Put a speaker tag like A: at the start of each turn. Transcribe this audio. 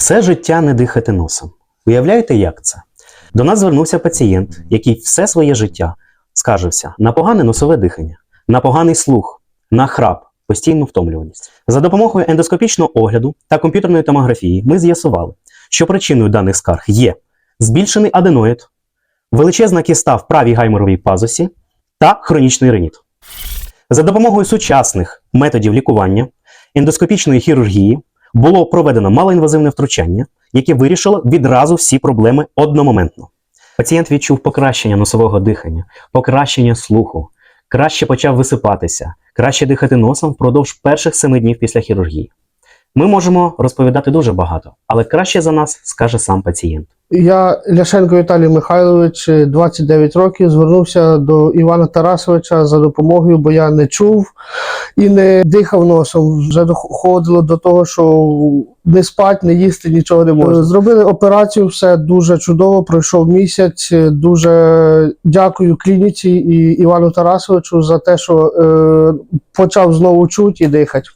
A: Все життя не дихати носом. Уявляєте, як це? До нас звернувся пацієнт, який все своє життя скаржився на погане носове дихання, на поганий слух, на храп, постійну втомлюваність. За допомогою ендоскопічного огляду та комп'ютерної томографії ми з'ясували, що причиною даних скарг є збільшений аденоїд, величезна кіста в правій гайморовій пазусі та хронічний реніт. За допомогою сучасних методів лікування ендоскопічної хірургії було проведено малоінвазивне втручання, яке вирішило відразу всі проблеми одномоментно. Пацієнт відчув покращення носового дихання, покращення слуху, краще почав висипатися, краще дихати носом впродовж перших семи днів після хірургії. Ми можемо розповідати дуже багато, але краще за нас скаже сам пацієнт.
B: Я Ляшенко Віталій Михайлович, 29 років, звернувся до Івана Тарасовича за допомогою, бо я не чув і не дихав носом. Вже доходило до того, що не спать, не їсти, нічого не можна. Зробили операцію, все дуже чудово. Пройшов місяць. Дуже дякую клініці і Івану Тарасовичу за те, що е, почав знову чути і дихати.